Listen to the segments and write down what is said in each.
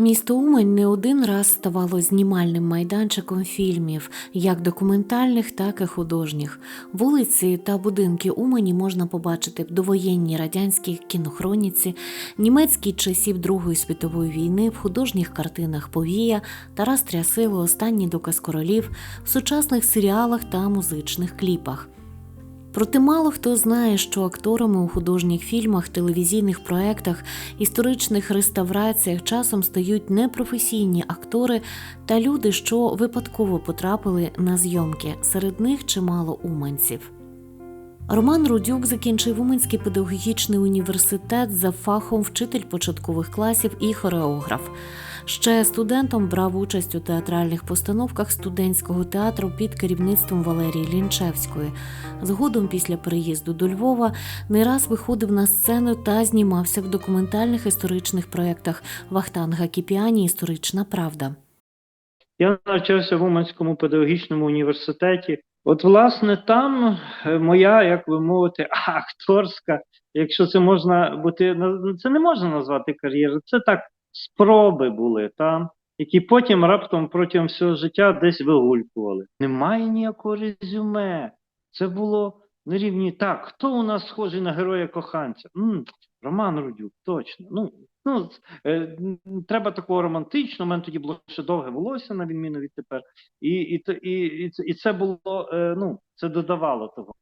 Місто Умань не один раз ставало знімальним майданчиком фільмів, як документальних, так і художніх. Вулиці та будинки Умані можна побачити в довоєнній радянській кінохроніці, німецькій часів Другої світової війни, в художніх картинах Повія, Тарас Трясило, Останній доказ королів, в сучасних серіалах та музичних кліпах. Проте мало хто знає, що акторами у художніх фільмах, телевізійних проектах, історичних реставраціях часом стають непрофесійні актори та люди, що випадково потрапили на зйомки. Серед них чимало уманців. Роман Рудюк закінчив Уманський педагогічний університет за фахом вчитель початкових класів і хореограф. Ще студентом брав участь у театральних постановках студентського театру під керівництвом Валерії Лінчевської. Згодом, після переїзду до Львова, не раз виходив на сцену та знімався в документальних історичних проєктах Вахтанга Кіпіані Історична правда. Я навчався в Уманському педагогічному університеті. От, власне, там е, моя, як ви мовите, акторська, якщо це можна бути, це не можна назвати кар'єрою, це так спроби були там, які потім раптом протягом всього життя десь вигулькували. Немає ніякого резюме. Це було на рівні так. Хто у нас схожий на героя коханця? Роман Рудюк, точно. Ну, ну, Е, Треба такого романтичного. У мене тоді було ще довге волосся, на відміну від тепер. І, і, і, і, і це було, е, ну, це додавало того,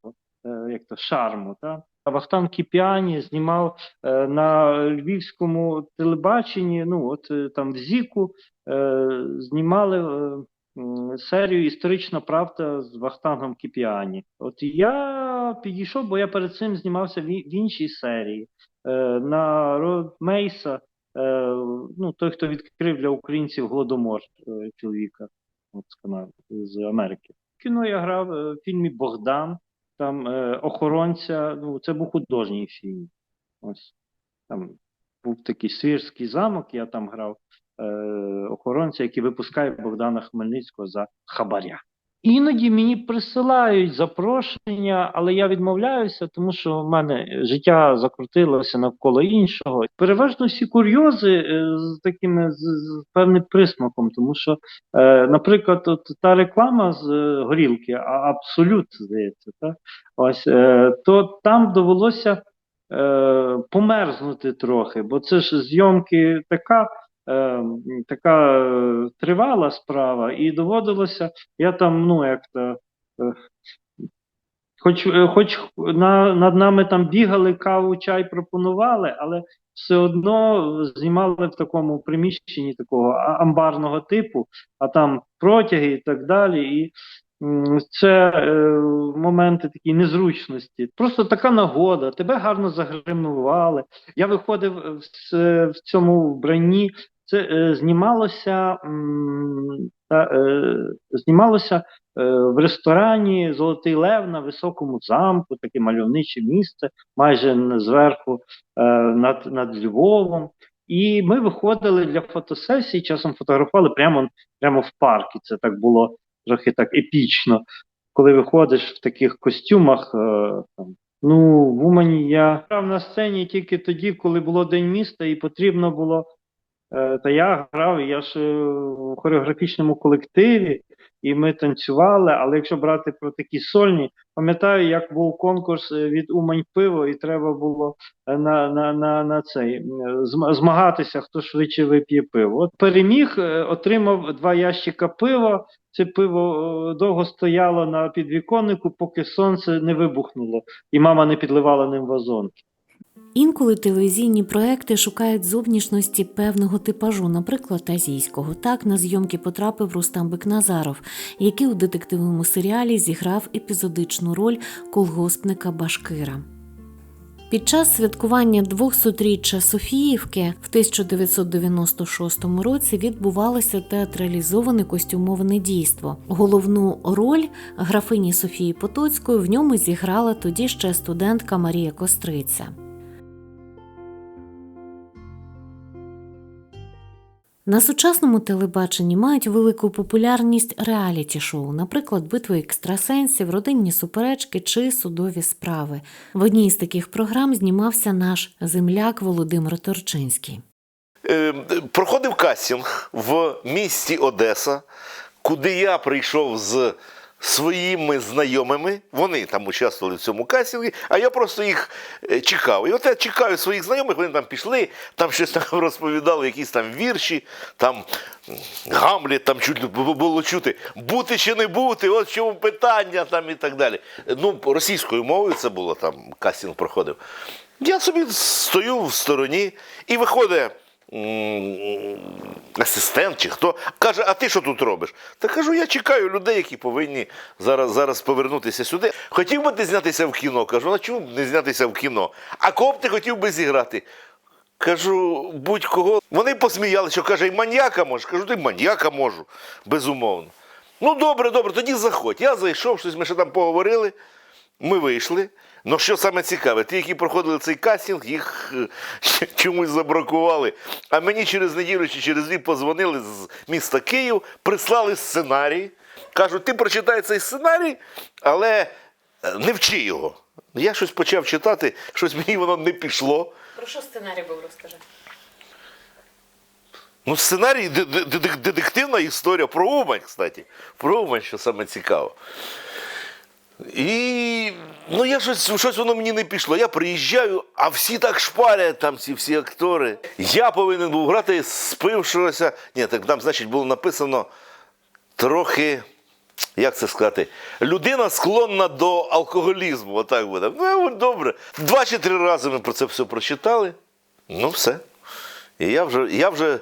як то, шарму. Та? Вахтан Кіпіані знімав е, на львівському телебаченні, ну, от е, там в Зіку е, знімали е, серію Історична правда з Вахтангом Кіпіані. От я підійшов, бо я перед цим знімався в, іншій серії е, на Ро- Мейса. Е, ну, той, хто відкрив для українців Голодомор е, чоловіка от, з Америки. Кіно я грав е, в фільмі Богдан, там е, охоронця. Ну, це був художній фільм. Ось там був такий свірський замок, я там грав е, охоронця, який випускає Богдана Хмельницького за хабаря. Іноді мені присилають запрошення, але я відмовляюся, тому що в мене життя закрутилося навколо іншого. Переважно всі курйози е, з такими з, з певним присмаком, тому що, е, наприклад, от та реклама з е, горілки, а абсолют здається, так? Ось е, то там довелося е, померзнути трохи, бо це ж зйомки така. Е, Така е, тривала справа, і доводилося, я там, ну як то, е, хоч, хоч на, над нами там бігали, каву, чай пропонували, але все одно знімали в такому приміщенні такого амбарного типу, а там протяги і так далі. І це е, моменти такі незручності. Просто така нагода, тебе гарно загримували. Я виходив в, в цьому вбранні. Це е, знімалося, м, та, е, знімалося е, в ресторані Золотий Лев на високому замку, таке мальовниче місце, майже зверху е, над, над Львовом. І ми виходили для фотосесії, часом фотографували прямо, прямо в парку. Це так було трохи так епічно. Коли виходиш в таких костюмах, е, ну, в Умані я грав на сцені тільки тоді, коли було День міста, і потрібно було. Е, Та я грав, я ж е, у хореографічному колективі, і ми танцювали. Але якщо брати про такі сольні, пам'ятаю, як був конкурс е, від Умань пиво, і треба було е, на, на, на, на цей е, змагатися, хто швидше вип'є пиво. От переміг, е, отримав два ящика пива. Це пиво е, довго стояло на підвіконнику, поки сонце не вибухнуло, і мама не підливала ним вазонки. Інколи телевізійні проекти шукають зовнішності певного типажу, наприклад, азійського. Так на зйомки потрапив Рустам Бекназаров, який у детективному серіалі зіграв епізодичну роль колгоспника Башкира. Під час святкування 200-річчя Софіївки в 1996 році відбувалося театралізоване костюмоване дійство. Головну роль графині Софії Потоцької в ньому зіграла тоді ще студентка Марія Костриця. На сучасному телебаченні мають велику популярність реаліті-шоу, наприклад, битви екстрасенсів, родинні суперечки чи судові справи. В одній з таких програм знімався наш земляк Володимир Торчинський. Е, проходив кастинг в місті Одеса, куди я прийшов з своїми знайомими. Вони там участвували в цьому кастингі, а я просто їх е, чекав. І от я чекаю своїх знайомих, вони там пішли, там щось там розповідали, якісь там вірші, там м, Гамлет, там чуть було чути, бути чи не бути, от чому питання там і так далі. Ну, російською мовою це було, там кастинг проходив. Я собі стою в стороні і виходить асистент чи хто каже, а ти що тут робиш? Та кажу, я чекаю людей, які повинні зараз, зараз повернутися сюди. Хотів би ти знятися в кіно? Кажу, а чому б не знятися в кіно? А кого б ти хотів би зіграти? Кажу, будь-кого. Вони посміялися, що каже, і маньяка можеш. Кажу, ти маньяка можу, безумовно. Ну, добре, добре, тоді заходь. Я зайшов, щось ми ще там поговорили. Ми вийшли. Ну що саме цікаве, ті, які проходили цей кастинг, їх е, чомусь забракували. А мені через неділю чи через дві позвонили з міста Київ, прислали сценарій. Кажуть, ти прочитай цей сценарій, але е, не вчи його. Я щось почав читати, щось мені воно не пішло. Про що сценарій був, розкажи? Ну, сценарій де- де- де- детективна історія про Умань, кстати. Про Умань, що саме цікаво. І ну я щось, щось воно мені не пішло. Я приїжджаю, а всі так шпарять, там ці всі актори. Я повинен був грати спившогося. Ні, так там, значить, було написано трохи. Як це сказати? Людина склонна до алкоголізму, отак буде. Ну, добре. Два чи три рази ми про це все прочитали. Ну, все. І я вже, я вже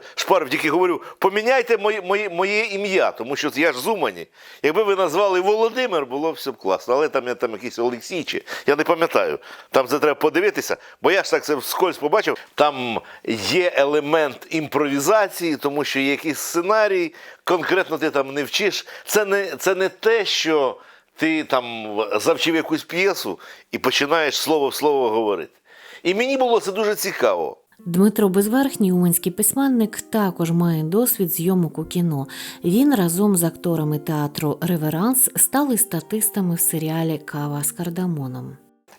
тільки говорю, поміняйте моє, моє, моє ім'я, тому що я ж з Умані. Якби ви назвали Володимир, було б все б класно. Але там я там якийсь Олексій чи я не пам'ятаю. Там це треба подивитися, бо я ж так це вскользь побачив. Там є елемент імпровізації, тому що є якийсь сценарій, конкретно ти там не вчиш. Це не, це не те, що ти там завчив якусь п'єсу і починаєш слово в слово говорити. І мені було це дуже цікаво. Дмитро Безверхній, уманський письменник, також має досвід зйомок у кіно. Він разом з акторами театру Реверанс стали статистами в серіалі Кава з кардамоном.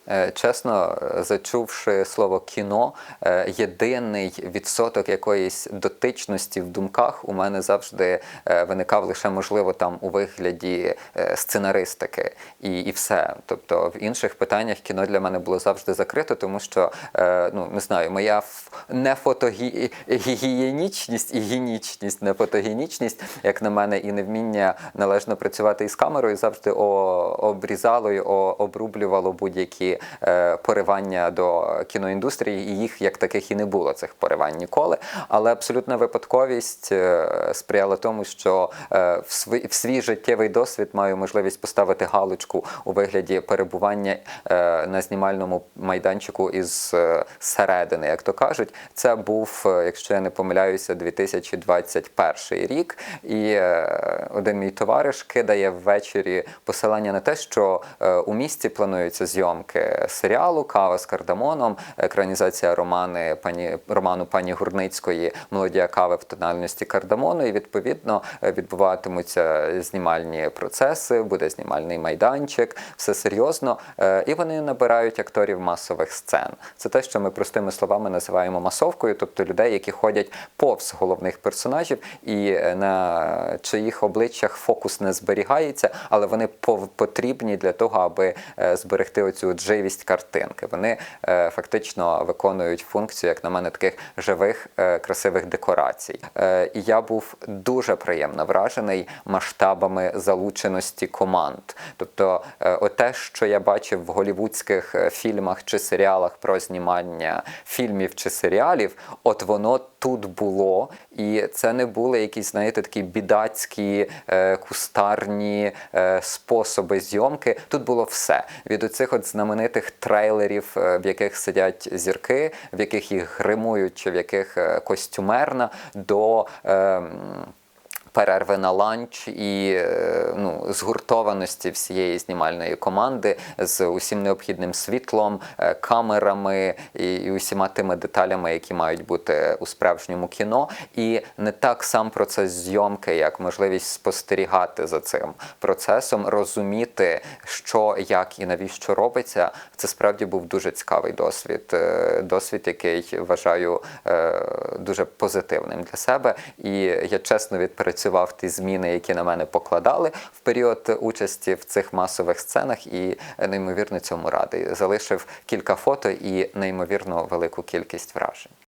Е, Чесно, зачувши слово кіно, е, єдиний відсоток якоїсь дотичності в думках у мене завжди е, виникав лише можливо там у вигляді сценаристики і, і все. Тобто в інших питаннях кіно для мене було завжди закрито, тому що ну не знаю, моя ф- не фотогігієнічність і гінічність, не фотогенічність, як на мене, і невміння належно працювати із камерою завжди обрізало і обрублювало будь-які е, поривання до кіноіндустрії, і їх як таких і не було цих поривань ніколи. Але абсолютна випадковість е, сприяла тому, що е, в, свій, життєвий досвід маю можливість поставити галочку у вигляді перебування на знімальному майданчику із середини, як то кажуть. Це був, е, якщо я не помиляюся, 2021 рік. І е, один мій товариш кидає ввечері посилання на те, що е, у місті плануються зйомки серіалу Кава з кардамоном, екранізація романи пані роману пані Гурницької Мелодія кави в тональності кардамону. І відповідно відбуватимуться знімальні процеси, буде знімальний майданчик, все серйозно. І вони набирають акторів масових сцен. Це те, що ми простими словами називаємо масовкою, тобто людей, які ходять повз головних персонажів, і е, на чиїх обличчях фокус не зберігається, але вони потрібні для того, аби е, зберегти оцю живість картинки. Вони е, фактично виконують функцію, як на мене, таких живих красивих декорацій. І я був дуже приємно вражений масштабами залученості команд. Тобто, е, оте, що я бачив в голівудських фільмах чи серіалах про знімання фільмів чи серіалів, от воно тут було, і це не були якісь, знаєте, такі бідацькі, е, кустарні е, способи зйомки. Тут було все від оцих от знаменитих трейлерів, е, в яких сидять зірки, в яких їх гримують, чи в яких е, костюмерна, до. Е, перерви на ланч і е, ну, згуртованості всієї знімальної команди з усім необхідним світлом, е, камерами і, і усіма тими деталями, які мають бути у справжньому кіно. І не так сам процес зйомки, як можливість спостерігати за цим процесом, розуміти, що, як і навіщо робиться. Це справді був дуже цікавий досвід. Е, Досвід, який вважаю дуже позитивним для себе. І я чесно відпрацював ті зміни, які на мене покладали в період участі в цих масових сценах, і е, неймовірно цьому радий. Залишив кілька фото і неймовірно велику кількість вражень.